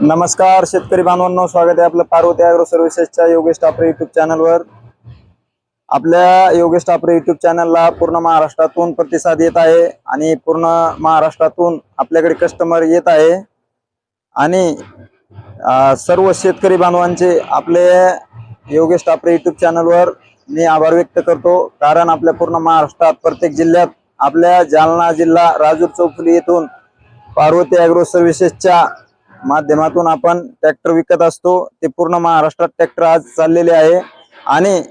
नमस्कार शेतकरी बांधवांनो स्वागत आहे आपलं पार्वती अॅग्रो सर्व्हिसेसच्या योगेश टापरे युट्यूब चॅनलवर आपल्या योगेश टापरे युट्यूब चॅनलला पूर्ण महाराष्ट्रातून प्रतिसाद येत आहे आणि पूर्ण महाराष्ट्रातून आपल्याकडे कस्टमर येत आहे. आणि सर्व शेतकरी बांधवांचे आपले योगेश टापरे युट्यूब चॅनलवर मी आभार व्यक्त करतो. कारण आपल्या पूर्ण महाराष्ट्रात प्रत्येक जिल्ह्यात आपल्या जालना जिल्हा राजूर चौफुली येथून पार्वती अॅग्रो सर्व्हिसेसच्या माध्यमातून आपण ट्रॅक्टर विकत असतो. ते पूर्ण महाराष्ट्रात ट्रॅक्टर आज चाललेले आहे. आणि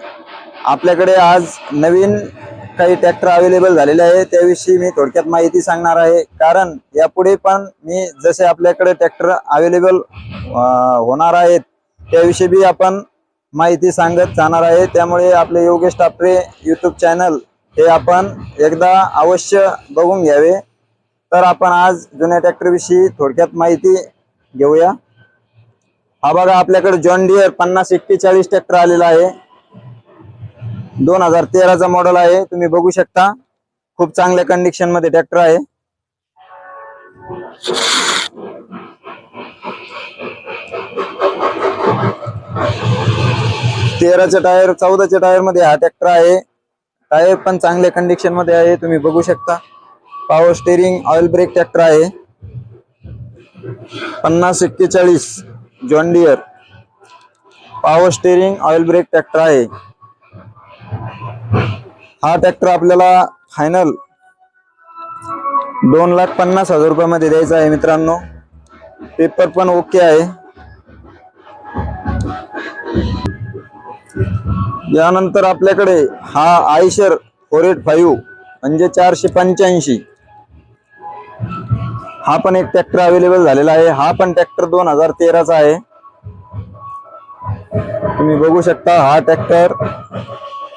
आपल्याकडे आज नवीन काही ट्रॅक्टर अवेलेबल झालेले आहे. त्याविषयी मी थोडक्यात माहिती सांगणार आहे. कारण यापुढे पण मी जसे आपल्याकडे ट्रॅक्टर अवेलेबल होणार आहेत त्याविषयी बी आपण माहिती सांगत जाणार आहे. त्यामुळे आपले योगेश टापरे यूट्यूब चॅनल हे आपण एकदा अवश्य बघून घ्यावे. तर आपण आज जुन्या ट्रॅक्टरविषयी थोडक्यात माहिती घेऊया. हा बघा आपल्याकडे जॉन डिअर पन्नास एक्केचाळीस ट्रॅक्टर आलेला आहे. दोन हजार तेराचा मॉडेल आहे. तुम्ही बघू शकता खूप चांगल्या कंडिशनमध्ये ट्रॅक्टर आहे. तेराच्या टायर चौदाच्या टायरमध्ये हा ट्रॅक्टर आहे. टायर पण चांगल्या कंडिशनमध्ये आहे तुम्ही बघू शकता. Power steering oil brake tractor आहे. पन्नास एक्केचाळीस. John power steering oil brake tractor आहे. हा ट्रॅक्टर आपल्याला फायनल दोन लाख पन्नास हजार रुपयामध्ये द्यायचा आहे मित्रांनो. पेपर पण ओके आहे. यानंतर आपल्याकडे हा आयशर फोर एट फाईव्ह म्हणजे चारशे पंच्याऐंशी. हा पण एक ट्रॅक्टर अवेलेबल झालेला आहे. हा पण ट्रॅक्टर दोन हजार तेराचा आहे. तुम्ही बघू शकता हा ट्रॅक्टर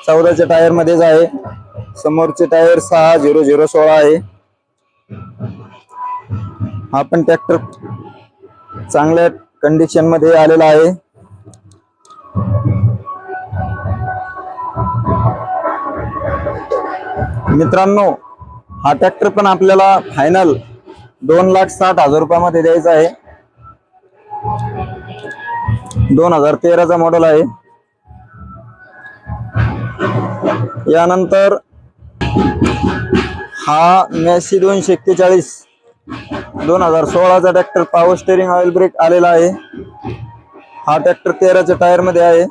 चौदाच्या टायर मध्येच आहे. समोरचे टायर सहा झिरो झिरो सोळा आहे. हा पण ट्रॅक्टर चांगल्या कंडिशनमध्ये आलेला आहे. मित्रांनो हा ट्रॅक्टर पण आपल्याला फायनल दोन लाख साठ हजार रुपयामध्ये द्यायचा आहे. दोन हजार तेराचा मॉडेल आहे. यानंतर हा मॅसी दोनशे एक्केचाळीस दोन हजार सोळाचा tractor power steering oil brake आलेला आहे. हा ट्रॅक्टर तेराच्या टायरमध्ये आहे.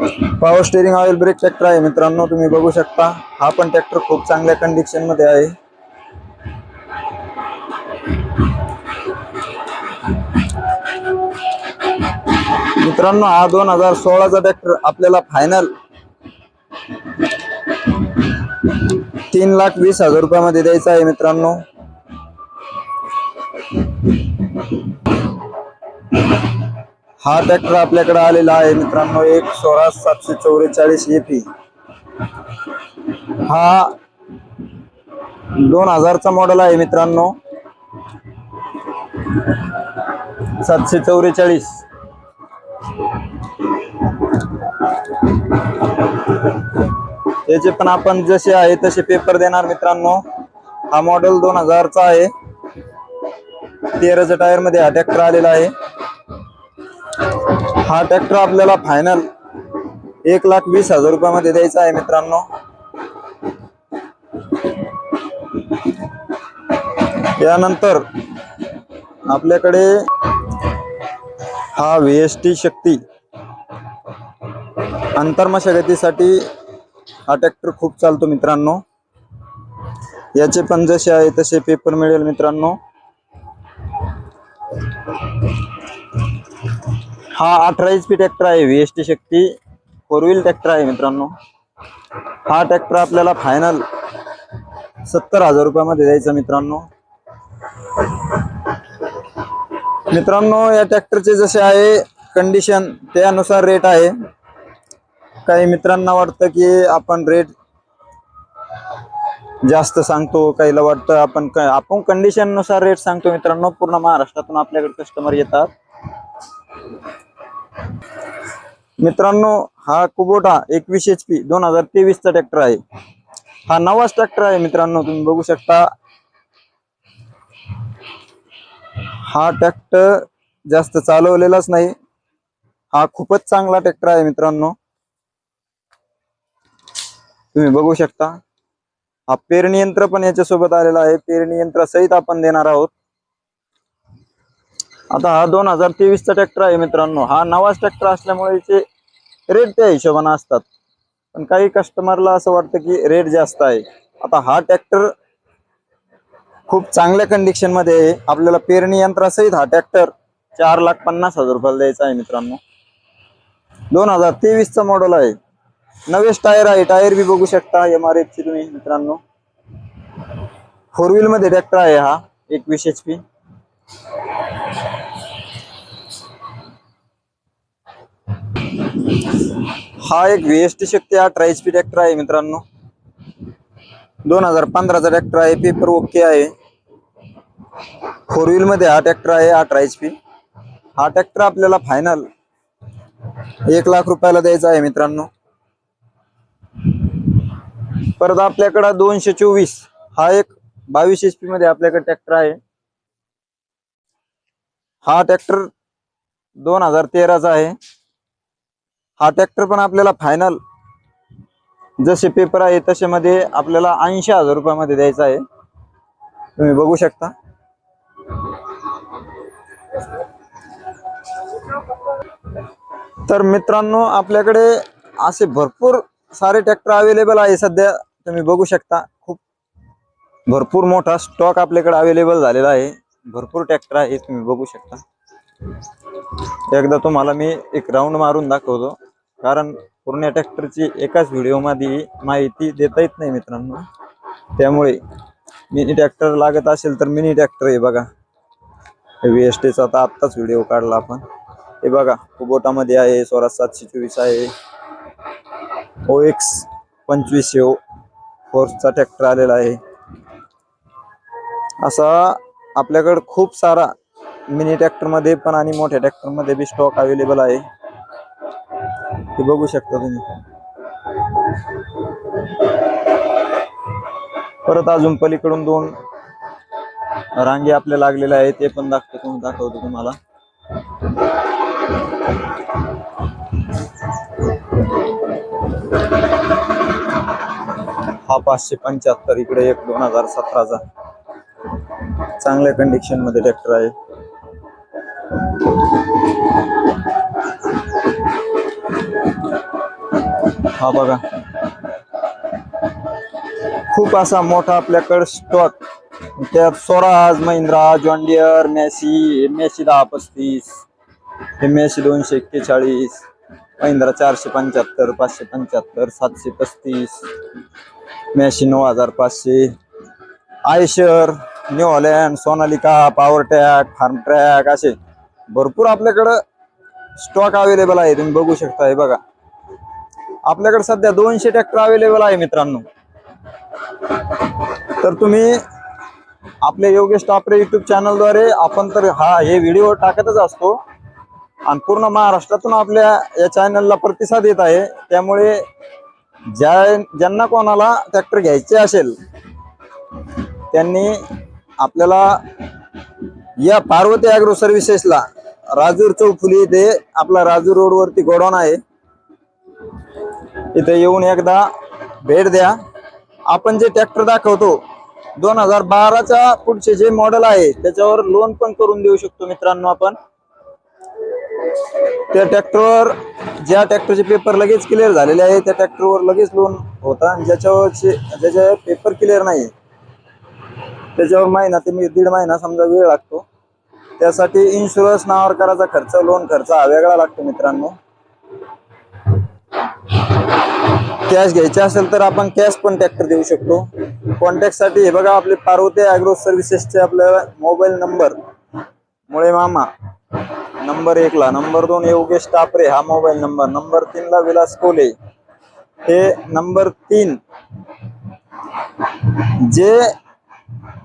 Power steering oil brake tractor आहे मित्रांनो तुम्ही बघू शकता. हा पण ट्रॅक्टर खूप चांगल्या कंडिशनमध्ये आहे. मित्रांनो हा दोन हजार सोळाचा ट्रॅक्टर आपल्याला फायनल तीन लाख वीस हजार रुपयामध्ये द्यायचा आहे मित्रांनो. हा ट्रॅक्टर आपल्याकडे आलेला आहे मित्रांनो एक सोळा सातशे चौवेचाळीस एपी हा दोन हजारचा मॉडेल आहे मित्रांनो. सातशे चौवेचाळीस. याचे पण आपण जसे आहे तसे पेपर देणार मित्रांनो. हा मॉडेल दोन हजारचा आहे. तेराच्या टायरमध्ये हा ट्रॅक्टर आलेला आहे. हा ट्रॅक्टर आपल्याला फायनल एक लाख वीस हजार रुपयामध्ये द्यायचा आहे मित्रांनो. यानंतर आपल्याकडे हा व्ही एस टी शक्ती अंतर्मशागतीसाठी हा ट्रॅक्टर खूप चालतो मित्रांनो. याचे पण जसे आहे तसे पेपर मिळेल मित्रांनो. हा अठरा एच पी ट्रॅक्टर आहे V S T Shakti four wheel tractor आहे मित्रांनो. हा ट्रॅक्टर आपल्याला फायनल सत्तर हजार रुपयामध्ये द्यायचा मित्रांनो. मित्रांनो या ट्रॅक्टरचे जसे आहे कंडिशन त्यानुसार रेट आहे. काही मित्रांना वाटतं की आपण रेट जास्त सांगतो काहीला वाटतं आपण आपण कंडिशननुसार रेट सांगतो मित्रांनो. पूर्ण महाराष्ट्रातून आपल्याकडे कस्टमर येतात. मित्रांनो हा कुबोटा एकवीस एच पी दोन हजार तेवीस चा ट्रॅक्टर आहे. हा नवाच ट्रॅक्टर आहे मित्रांनो तुम्ही बघू शकता. हा ट्रॅक्टर जास्त चालवलेलाच नाही. हा खूपच चांगला ट्रॅक्टर आहे मित्रांनो. तुम्ही बघू शकता. हा पेरणी यंत्र पण याच्यासोबत आलेला आहे. पेरणी यंत्र सहित आपण देणार आहोत. आता हा दोन हजार तेवीसचा ट्रॅक्टर आहे मित्रांनो. हा नवाच ट्रॅक्टर असल्यामुळे याचे रेट त्या हिशोबाने असतात. पण काही कस्टमरला असं वाटतं की रेट जास्त आहे. आता हा ट्रॅक्टर खूप चांगल्या कंडिशनमध्ये आहे. आपल्याला पेरणी यंत्रासहित हा ट्रॅक्टर चार लाख पन्नास हजार रुपयाला द्यायचा आहे मित्रांनो. दोन हजार तेवीस चा मॉडेल आहे. नवेच टायर आहे. टायर बी बघू शकता एम आर एफची तुम्ही मित्रांनो. फोर व्हील मध्ये ट्रॅक्टर आहे हा. एकवीस एच पी हा एक व्ही एस टी शक्ती अठरा एच पी ट्रॅक्टर आहे मित्रांनो. दोन हजार पंधराचा ट्रॅक्टर आहे पेपर ओके आहे. फोर व्हील मध्ये हा ट्रॅक्टर आहे अठरा एच पी हा ट्रॅक्टर आपल्याला फायनल एक लाख रुपयाला द्यायचा आहे मित्रांनो. परत आपल्याकडं दोनशे चोवीस हा एक बावीस एच पी मध्ये आपल्याकडे ट्रॅक्टर आहे. हा ट्रॅक्टर दोन हजार तेराचा आहे. हा ट्रॅक्टर पण आपल्याला फायनल जसे पेपर आहे तसे मध्ये आपल्याला ऐंशी हजार रुपयामध्ये द्यायचा आहे. तुम्ही बघू शकता. तर मित्रांनो आपल्याकडे असे भरपूर सारे ट्रॅक्टर अवेलेबल आहे सध्या. तुम्ही बघू शकता. खूप भरपूर मोठा स्टॉक आपल्याकडे अवेलेबल झालेला आहे. भरपूर ट्रॅक्टर आहे तुम्ही बघू शकता. एकदा तुम्हाला मी एक राऊंड मारून दाखवतो. कारण पूर्ण ट्रॅक्टरची एकाच व्हिडिओमध्ये माहिती देता येत नाही मित्रांनो. त्यामुळे मिनी ट्रॅक्टर लागत असेल तर मिनी ट्रॅक्टर आहे बघा. व्ही एस टीचा आता आत्ताच व्हिडिओ काढला आपण. हे बघा कुबोटामध्ये आहे स्वराज सातशे चोवीस आहे. ओ एक्स पंचवीस ओ फोर्सचा ट्रॅक्टर आलेला आहे. असा आपल्याकडं खूप सारा मिनी ट्रॅक्टरमध्ये पण आणि मोठ्या ट्रॅक्टरमध्ये बी स्टॉक अवेलेबल आहे. ते बघू शकता तुम्ही. परत अजून पलीकडून दोन रांगे आपल्या लागलेल्या आहेत ते पण दाखवतो दाखवतो तुम्हाला. हा पाचशे पंच्याहत्तर इकडे एक दोन हजार सतराचा. चांगल्या कंडिशनमध्ये ट्रॅक्टर आहे. हा बघा. खूप असा मोठा आपल्याकडे स्टॉक त्यात Swaraj Mahindra John Deere Massey Massey दहा पस्तीस, हे मॅसी दोनशे एक्केचाळीस, महिंद्रा चारशे पंच्याहत्तर, पाचशे पंच्याहत्तर, सातशे पस्तीस मॅसी नऊ हज़ार पाचशे. Eicher New Holland Sonalika Powertrac Farmtrac असे भरपूर आपल्याकडं स्टॉक अवेलेबल आहे. तुम्ही बघू शकता हे बघा. आपल्याकडे सध्या दोनशे ट्रॅक्टर अवेलेबल आहे मित्रांनो. तर तुम्ही आपल्या योगेश टापरे युट्यूब चॅनलद्वारे आपण तर हा हे व्हिडिओ टाकतच असतो. आणि पूर्ण महाराष्ट्रातून आपल्या या चॅनलला प्रतिसाद येत आहे. त्यामुळे ज्या ज्यांना कोणाला ट्रॅक्टर घ्यायचे असेल त्यांनी आपल्याला या पार्वती अॅग्रो सर्व्हिसेसला राजूर चौफुली इथे आपला राजूर रोडवरती गोडाऊन आहे. इथे येऊन एकदा भेट द्या. आपण जे ट्रॅक्टर दाखवतो दोन हजार बाराच्या पुढचे जे मॉडेल आहे त्याच्यावर लोन पण करून देऊ शकतो मित्रांनो आपण. त्या ट्रॅक्टरवर ज्या ट्रॅक्टरचे पेपर लगेच क्लिअर झालेले आहे त्या ट्रॅक्टरवर लगेच लोन होता. ज्याच्यावरचे ज्याच्या पेपर क्लिअर नाही त्याच्यावर महिना ते मी दीड महिना समजा वेळ लागतो. त्यासाठी इन्शुरन्स नावावर करायचा खर्च लोन खर्च हा वेगळा लागतो मित्रांनो. कॅश घ्यायचे असेल तर आपण कॅश पण ट्रॅक्टर देऊ शकतो. कॉन्टॅक्टसाठी हे बघा आपले पार्वती अॅग्रो सर्व्हिसेसचे आपल्याला मोबाईल नंबर मुळे मामा नंबर एकला नंबर दोन योगेश टापरे हा मोबाईल नंबर नंबर तीनला विलास कोले. हे नंबर तीन. जे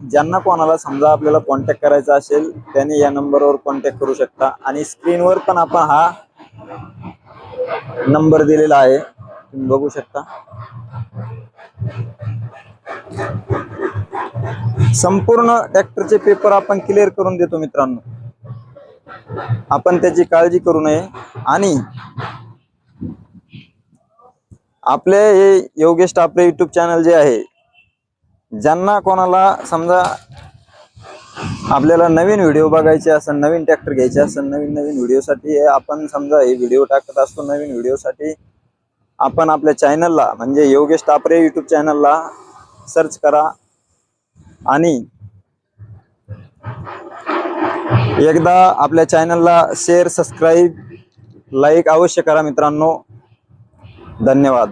ज्यांना कोणाला समजा आपल्याला कॉन्टॅक्ट करायचा असेल त्यांनी या नंबरवर कॉन्टॅक्ट करू शकता. आणि स्क्रीनवर पण आपण हा नंबर दिलेला आहे. तुम्ही बघू शकता. संपूर्ण ट्रॅक्टरचे पेपर आपण क्लिअर करून देतो मित्रांनो. आपण त्याची काळजी करू नये. आणि आपले हे योगेश आपले युट्यूब चॅनल जे आहे ज्यांना कोणाला समजा आपल्याला नवीन व्हिडिओ बघायचे असेल नवीन ट्रॅक्टर घ्यायचे असेल नवीन नवीन व्हिडिओसाठी हे आपण समजा हे व्हिडिओ टाकत असतो नवीन व्हिडिओसाठी आपण आपल्या चॅनलला म्हणजे योगेश टापरे युट्यूब चॅनलला सर्च करा. आणि एकदा आपल्या चॅनलला शेअर सबस्क्राईब लाईक अवश्य करा मित्रांनो. धन्यवाद.